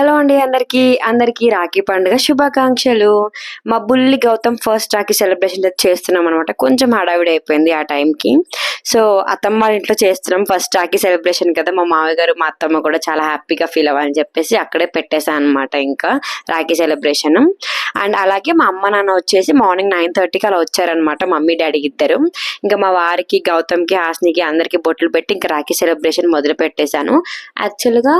Hello అండి అందరికీ. అందరికీ రాఖీ పండుగ శుభాకాంక్షలు. మా బుల్లి గౌతమ్ ఫస్ట్ రాఖీ సెలబ్రేషన్ చేస్తున్నాం అనమాట కొంచెం హడావిడి అయిపోయింది ఆ టైంకి సో అత్తమ్మ వాళ్ళ ఇంట్లో చేస్తున్నాం ఫస్ట్ రాఖీ సెలబ్రేషన్ కదా. మా మామయ్య గారు మా అత్తమ్మ కూడా చాలా హ్యాపీగా ఫీల్ అవ్వాలని చెప్పేసి అక్కడే పెట్టేశాను అనమాట ఇంకా రాఖీ సెలబ్రేషన్. అండ్ అలాగే మా అమ్మ నాన్న వచ్చేసి మార్నింగ్ నైన్ థర్టీకి అలా వచ్చారనమాట మమ్మీ డాడీ ఇద్దరు. ఇంకా మా వారికి గౌతమ్కి హాస్నికి అందరికి బొట్లు పెట్టి ఇంకా రాఖీ సెలబ్రేషన్ మొదలు పెట్టేశాను. యాక్చువల్గా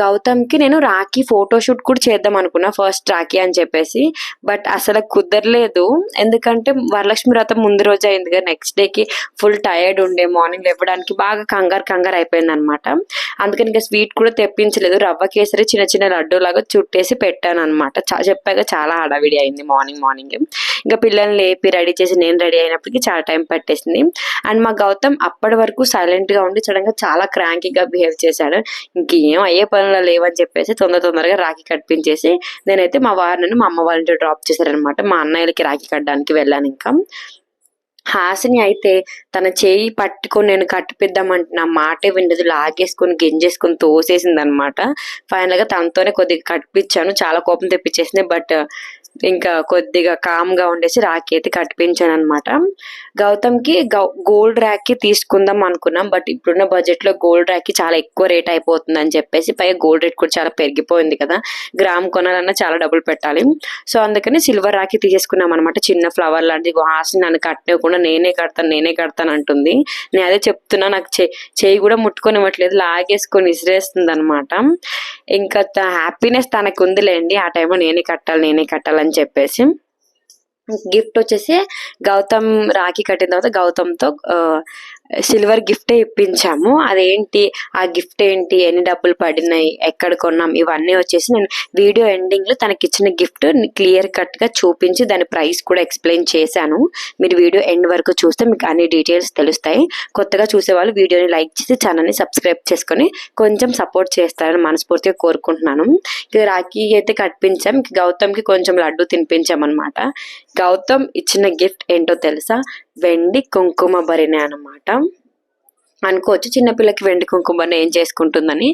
గౌతమ్కి నేను రాఖీ ఫోటోషూట్ కూడా చేద్దాం అనుకున్నా ఫస్ట్ రాఖీ అని చెప్పేసి. బట్ అసలు కుదరలేదు. ఎందుకంటే వరలక్ష్మి వ్రతం ముందు రోజు అయింది కదా నెక్స్ట్ డేకి ఫుల్ టైర్డ్ ఉండే మార్నింగ్ లేవడానికి బాగా కంగారు కంగారు అయిపోయింది అనమాట అందుకని ఇంకా స్వీట్ కూడా తెప్పించలేదు. రవ్వ కేసరి చిన్న చిన్న లడ్డు లాగా చుట్టేసి పెట్టాను అనమాట చెప్పాక చాలా హడావిడి అయింది మార్నింగ్ మార్నింగ్ ఇంకా పిల్లల్ని లేపి రెడీ చేసి నేను రెడీ అయినప్పటికీ చాలా టైం పట్టేసింది. అండ్ మా గౌతమ్ అప్పటి వరకు సైలెంట్గా ఉండి సడన్ చాలా క్రాంకీగా బిహేవ్ చేశాడు. ఇంకేం అయ్యే పనులు లేవని చెప్పేసి తొందర తొందరగా రాఖీ కట్టించేసి నేనైతే మా వారిని మా అమ్మ వాళ్ళ డ్రాప్ చేశారనమాట మా అన్నయ్యలకి రాఖీ కట్టడానికి వెళ్ళాను ఇంకా. హాసిని అయితే తన చేయి పట్టుకొని నేను కట్టిపిద్దామంటే నా మాటే విండదు లాగేసుకొని గింజేసుకొని తోసేసింది అనమాట ఫైనల్గా తనతోనే కొద్దిగా కట్టిపించాను చాలా కోపం తెప్పించేసింది బట్ ఇంకా కొద్దిగా కామ్గా ఉండేసి రాఖీ అయితే కట్టిపించాను అనమాట గౌతమ్కి గోల్డ్ రాఖీ తీసుకుందాం అనుకున్నాం బట్ ఇప్పుడున్న బడ్జెట్లో గోల్డ్ రాఖీ చాలా ఎక్కువ రేట్ అయిపోతుంది అని చెప్పేసి పైగా గోల్డ్ రేట్ కూడా చాలా పెరిగిపోయింది కదా. గ్రామ్ కొనాలన్నా చాలా డబ్బులు పెట్టాలి. సో అందుకని సిల్వర్ రాఖీ తీసేసుకున్నాం అనమాట చిన్న ఫ్లవర్ లాంటి హాస్ని నన్ను కట్టకుండా నేనే కడతాను నేనే కడతాను అంటుంది. నేను అదే చెప్తున్నా నాకు చే చేయి కూడా ముట్టుకొని ఇవ్వట్లేదు లాగేసుకొని విసిరేస్తుంది అనమాట ఇంకా హ్యాపీనెస్ తనకు ఉందిలేండి ఆ టైంలో నేనే కట్టాలి నేనే కట్టాలని చెప్పేసి గిఫ్ట్ వచ్చేసి గౌతమ్ రాఖీ కట్టిన తర్వాత గౌతమ్తో సిల్వర్ గిఫ్టే ఇప్పించాము. అదేంటి? ఆ గిఫ్ట్ ఏంటి? ఎన్ని డబ్బులు పడినాయి? ఎక్కడ కొన్నాం? ఇవన్నీ వచ్చేసి నేను వీడియో ఎండింగ్లో తనకి ఇచ్చిన గిఫ్ట్ క్లియర్ కట్గా చూపించి దాని ప్రైస్ కూడా ఎక్స్ప్లెయిన్ చేశాను. మీరు వీడియో ఎండ్ వరకు చూస్తే మీకు అన్ని డీటెయిల్స్ తెలుస్తాయి. కొత్తగా చూసే వాళ్ళు వీడియోని లైక్ చేసి ఛానల్ని సబ్స్క్రైబ్ చేసుకొని కొంచెం సపోర్ట్ చేస్తారని మనస్ఫూర్తిగా కోరుకుంటున్నాను. ఇక రాఖీ అయితే కట్టించాం. ఇంక గౌతమ్కి కొంచెం లడ్డు తినిపించాం అనమాట గౌతమ్ ఇచ్చిన గిఫ్ట్ ఏంటో తెలుసా? వెండి కుంకుమ భరిణి అనమాట అనుకోవచ్చు చిన్నపిల్లకి వెండి కుంకుమని ఏం చేసుకుంటుందని.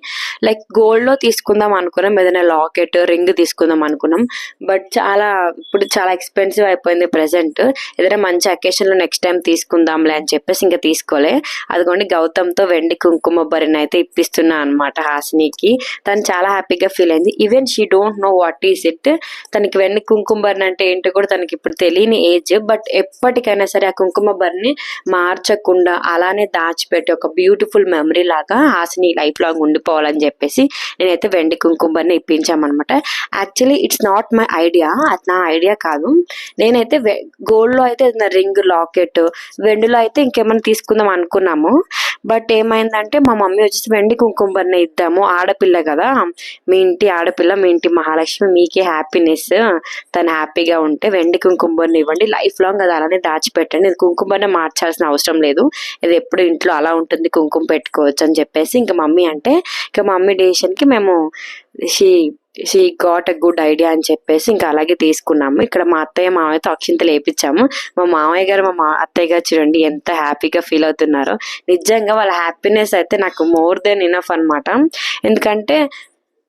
లైక్ గోల్డ్లో తీసుకుందాం అనుకున్నాం ఏదైనా లాకెట్ రింగ్ తీసుకుందాం అనుకున్నాం. బట్ చాలా ఇప్పుడు చాలా ఎక్స్పెన్సివ్ అయిపోయింది ప్రెసెంట్ ఏదైనా మంచి అకేషన్లో నెక్స్ట్ టైం తీసుకుందాంలే అని చెప్పేసి ఇంకా తీసుకోలే. అదిగోండి గౌతమ్తో వెండి కుంకుమ బరిని అయితే ఇప్పిస్తున్నా అనమాట హాసినికి. తను చాలా హ్యాపీగా ఫీల్ అయింది. Even she don't know what is it తనకి వెండి కుంకుమ బరిని అంటే ఏంటో కూడా తనకి ఇప్పుడు తెలియని ఏజ్ బట్ ఎప్పటికైనా సరే ఆ కుంకుమ బరిని మార్చకుండా అలానే దాచిపెట్టి ఒక బ్యూటిఫుల్ మెమరీ లాగా ఆశని లైఫ్ లాంగ్ ఉండిపోవాలని చెప్పేసి నేనైతే వెండి కుంకుమని ఇప్పించామన్నమాట. Actually it's not my idea అది నా ఐడియా కాదు. నేనైతే గోల్డ్లో అయితే రింగ్ లాకెట్ వెండిలో అయితే ఇంకేమైనా తీసుకుందాం అనుకున్నాము. బట్ ఏమైందంటే మా మమ్మీ వచ్చేసి వెండి కుంకుమని ఇద్దాము. ఆడపిల్ల కదా. మీ ఇంటి ఆడపిల్ల మీ ఇంటి మహాలక్ష్మి మీకే హ్యాపీనెస్ తను హ్యాపీగా ఉంటే వెండి కుంకుమని ఇవ్వండి. లైఫ్ లాంగ్ అది అలానే దాచిపెట్టండి. ఇది కుంకుమనే మార్చాల్సిన అవసరం లేదు. ఇది ఎప్పుడు ఇంట్లో అలా ఉంటుంది కుంకుమ పెట్టుకోవచ్చు అని చెప్పేసి ఇంకా మమ్మీ అంటే ఇంకా మమ్మీ డెసిషన్కి మేము she she got a good idea అని చెప్పేసి ఇంకా అలాగే తీసుకున్నాము. ఇక్కడ మా అత్తయ్య మామయ్యతో అక్షింతలు వేపించాము. మా మామయ్య గారు మా మా- అత్తయ్య గారు చూడండి ఎంత హ్యాపీగా ఫీల్ అవుతున్నారో. నిజంగా వాళ్ళ హ్యాపీనెస్ అయితే నాకు మోర్ దెన్ ఇనఫ్ అన్నమాట. ఎందుకంటే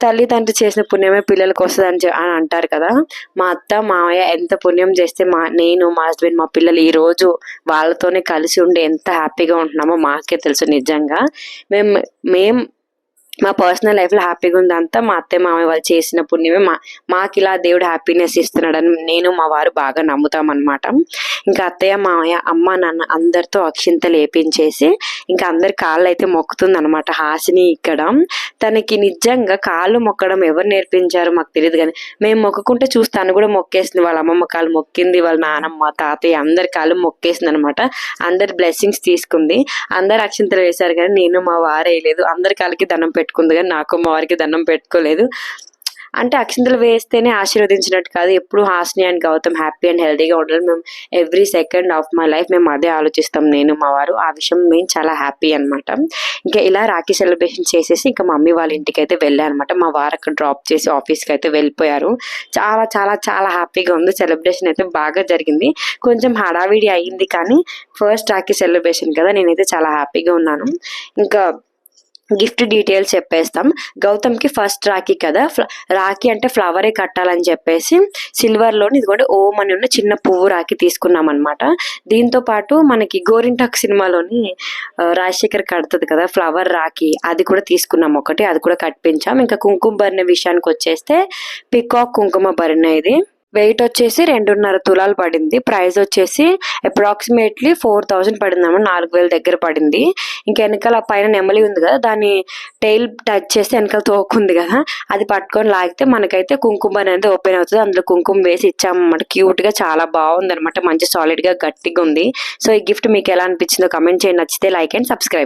తల్లిదండ్రి చేసిన పుణ్యమే పిల్లలకు వస్తుంది అని అని అంటారు కదా. మా అత్త మామయ్య ఎంత పుణ్యం చేస్తే మా నేను మా హస్బెండ్ మా పిల్లలు ఈ రోజు వాళ్ళతోనే కలిసి ఉండి ఎంత హ్యాపీగా ఉంటున్నామో మాకే తెలుసు నిజంగా. మేము మేం మా పర్సనల్ లైఫ్లో హ్యాపీగా ఉందంతా మా అత్తయ్య మామయ్య వాళ్ళు చేసిన పుణ్యమే. మా మాకు ఇలా దేవుడు హ్యాపీనెస్ ఇస్తున్నాడని నేను మా వారు బాగా నమ్ముతాం అనమాట ఇంకా అత్తయ్య మామయ్య అమ్మ నాన్న అందరితో అక్షింతలు వేపించేసి ఇంకా అందరి కాళ్ళు అయితే మొక్కుతుంది అనమాట హాసిని ఇక్కడ. తనకి నిజంగా కాళ్ళు మొక్కడం ఎవరు నేర్పించారో మాకు తెలియదు కానీ మేము మొక్కుకుంటే చూస్తాను కూడా మొక్కేసింది. వాళ్ళ అమ్మమ్మ కాళ్ళు మొక్కింది వాళ్ళ నానమ్మ తాతయ్య అందరి కాళ్ళు మొక్కేసింది అనమాట అందరి బ్లెస్సింగ్స్ తీసుకుంది. అందరు అక్షింతలు వేశారు కానీ నేను మా వారు వేయలేదు. అందరి కాళ్ళకి దండం పెట్టుకుంది కానీ నాకు మా వారికి దండం పెట్టుకోలేదు. అంటే అక్షింతలు వేస్తేనే ఆశీర్వదించినట్టు కాదు. ఎప్పుడు Hasni and Gautam happy and హెల్తీగా ఉండాలి. మేము every second of my life మేము అదే ఆలోచిస్తాం నేను మా వారు. ఆ విషయం మేము చాలా హ్యాపీ అన్నమాట. ఇంకా ఇలా రాఖీ సెలబ్రేషన్ చేసేసి ఇంకా మమ్మీ వాళ్ళ ఇంటికి అయితే వెళ్ళాను అనమాట మా వారు అక్కడ డ్రాప్ చేసి ఆఫీస్కి అయితే వెళ్ళిపోయారు. చాలా చాలా చాలా హ్యాపీగా ఉంది. సెలబ్రేషన్ అయితే బాగా జరిగింది. కొంచెం హడావిడి అయ్యింది కానీ ఫస్ట్ రాఖీ సెలబ్రేషన్ కదా నేనైతే చాలా హ్యాపీగా ఉన్నాను. ఇంకా గిఫ్ట్ డీటెయిల్స్ చెప్పేస్తాం. గౌతమ్కి ఫస్ట్ రాఖీ కదా. ఫ్ల- రాఖీ అంటే ఫ్లవరే కట్టాలని చెప్పేసి సిల్వర్లోని ఇదిగోండి ఓం అని ఉన్న చిన్న పువ్వు రాఖీ తీసుకున్నాం అనమాట దీంతో పాటు మనకి గోరింటాక్ సినిమాలోని రాజశేఖర్ కడుతుంది కదా ఫ్లవర్ రాఖీ. అది కూడా తీసుకున్నాం ఒకటి. అది కూడా కట్టించాం. ఇంకా కుంకుమ భరిణ విషయానికి వచ్చేస్తే పికాక్ కుంకుమ భరిణ ఇది. వెయిట్ వచ్చేసి రెండున్నర తులాలు పడింది. ప్రైస్ వచ్చేసి అప్రాక్సిమేట్లీ ఫోర్ థౌజండ్ పడింది అన్నమాట నాలుగు వేల దగ్గర పడింది. ఇంకా వెనకాల పైన నెమలి ఉంది కదా దాని టైల్ టచ్ చేస్తే వెనకాల తోకుంది కదా అది పట్టుకొని లాగితే మనకైతే కుంకుమ అనేది ఓపెన్ అవుతుంది. అందులో కుంకుమ వేసి ఇచ్చామన్నమాట క్యూట్గా చాలా బాగుంది అనమాట మంచి సాలిడ్గా గట్టిగా ఉంది. సో ఈ గిఫ్ట్ మీకు ఎలా అనిపించిందో కమెంట్ చేయండి. నచ్చితే లైక్ అండ్ సబ్స్క్రైబ్